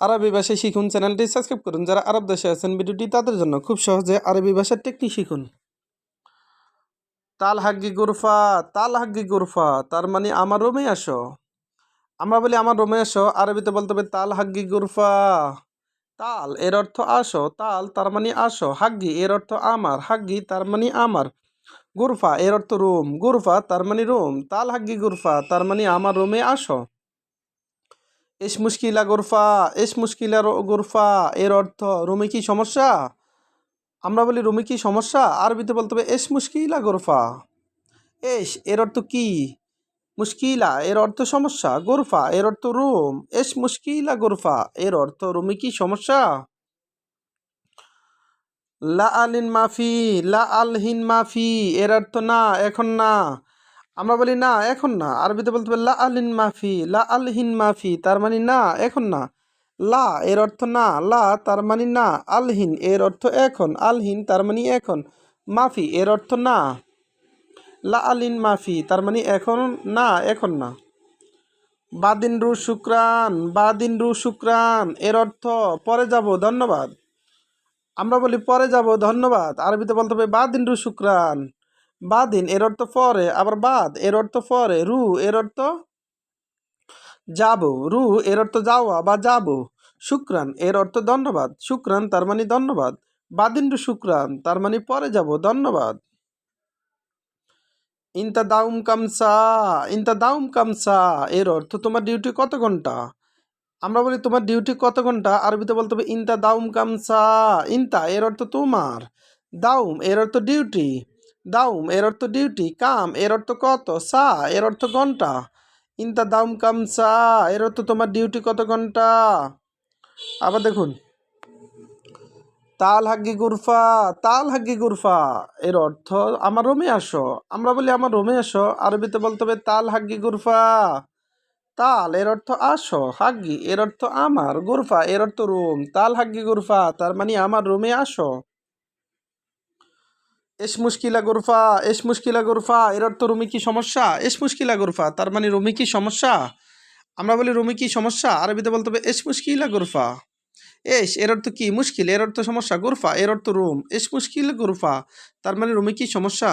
আরবি ভাষায় শিখুন চ্যানেলটি সাবস্ক্রাইব করুন। যারা আরব দেশে আছেন, ভিডিওটি তাদের জন্য খুব সহজে আরবি ভাষার টেকনিক শিখুন। তাল হাগ্গি গুরফা তাল হাগ্গি গুরফা, তার মানে আমার রুমে আসো। আমরা বলি আমার রুমে আসো, আরবিতে বলতে হবে তাল হাগ্গি গুরফা। তাল এর অর্থ আসো, তাল তার মানে আসো। হাগ্গি এর অর্থ আমার, হাগ্গি তার মানে আমার। গুরফা এর অর্থ রুম, গুরফা তার মানে রুম। তাল হাগ্গি গুরফা তার মানে আমার রুমে আসো। এস মুশকিলা গুরফা এস মুশকিলা গুরফা, এর অর্থ রুমে কি সমস্যা? আমরা বলি রুমে কি সমস্যা? আরবিতে বলতে হবে এস মুশকিলা গুরফা। এস এর অর্থ কি? মুশকিলা, এর অর্থ সমস্যা। গুরফা, এর অর্থ রুম। এস মুশকিলা গুরফা, এর অর্থ রুমে কি সমস্যা? লা আলিন মাফি, লা আলহিন মাফি, এর অর্থ না, এখন না। আমরা বলি, না, এখন না। আরবিতে বলতে হবে লা আলিন মাফি লা আলহিন মাফি তার মানে না, এখন না। লা, এর অর্থ না। লা, তার মানে না। আলহিন, এর অর্থ এখন। আলহিন, তার মানে এখন। মাফি এর অর্থ না। লা আলিন মাফি তার মানে এখন না এখন না। বাদিন রু শুক্রান, বাদিন রু শুক্রান, এর অর্থ পরে যাব, ধন্যবাদ। আমরা বলি, পরে যাব, ধন্যবাদ। আরবিতে বলতে হবে, বাদিন রু শুক্রান। বাদিন, এর অর্থ পরে, আবার বাদ, এর অর্থ পরে, রু, এর অর্থ যাব, রু, এর অর্থ যাওয়া বা যাব, শুক্রান, এর অর্থ ধন্যবাদ, শুক্রান তার মানে ধন্যবাদ, বাদিন রু শুক্রান তার মানে পরে যাব, ধন্যবাদ। ইনতা দাউম কামসা, ইনতা দাউম কামসা, এর অর্থ তোমার ডিউটি কত ঘণ্টা? আমরা বলি তোমার ডিউটি কত ঘণ্টা? আরবিতে বলতে হবে ইনতা দাউম কামসা, ইনতা, এর অর্থ তোমার, দাউম, এর অর্থ ডিউটি। দাউম, এর অর্থ ডিউটি কাম, এর অর্থ কত? সা, এর অর্থ ঘণ্টা। ইনতা দাউম কাম সা, এর অর্থ তোমার ডিউটি কত ঘণ্টা? আবার দেখুন। তাল হাগ্গি গুরফা, তাল হাগ্গি গুরফা, এর অর্থ আমার রুমে আসো। আমরা বলি আমার রুমে আসো, আরবিতে বলতে হবে তাল হাগ্গি গুরফা। তাল, এর অর্থ আসো, হাগ্গি, এর অর্থ আমার, গুরফা, এর অর্থ রুম। তাল হাগ্গি গুরফা, তার মানে আমার রুমে আসো। এস মুশকিলা গুরফা, এস মুশকিলা গুরফা এর অর্থ রুমি কি সমস্যা? এস মুশকিলা গুরফা, তার মানে রুমি কি সমস্যা? আমরা বলি রুমি কি সমস্যা? আরবিতে বলতে হবে এস মুশকিলা গুরফা। এস এর অর্থ কি মুশকিল? এর অর্থ সমস্যা গুরফা এর অর্থ রুম। এস মুশকিল গুরফা, তার মানে রুমে কি সমস্যা?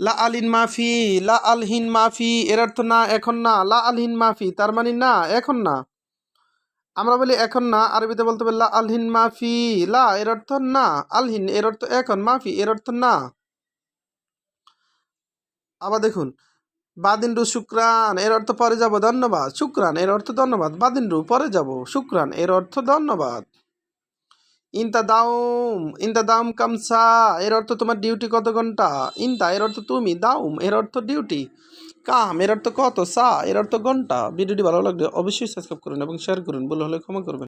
লা আলিন মাফি, লা আলহিন মাফি এর অর্থ না, এখন না। লা আলহিন মাফি, তার মানে না, এখন না। আমরা বলি এখন না, আরবিতে বলতে হবে লা আলহিন মাফি। লা এর অর্থ না, আলহিন এর অর্থ এখন, মাফি এর অর্থ না। আবার দেখুন বাদিনরু শুক্রান, এর অর্থ পরে যাব, ধন্যবাদ। শুক্রান, এর অর্থ ধন্যবাদ। বাদিনরু পরে যাব, শুক্রান, এর অর্থ ধন্যবাদ। ইনতা দাউম ইনতা দাউম কামসা, এর অর্থ তোমার ডিউটি কত ঘণ্টা? ইনতা, এর অর্থ তুমি, দাউম, এর অর্থ ডিউটি। কাম, এর অর্থ কত? সা, এর অর্থ ঘণ্টা। ভিডিওটি ভালো লাগলে অবশ্যই সাবস্ক্রাইব করুন এবং শেয়ার করুন। বলে হলে ক্ষমা করবেন।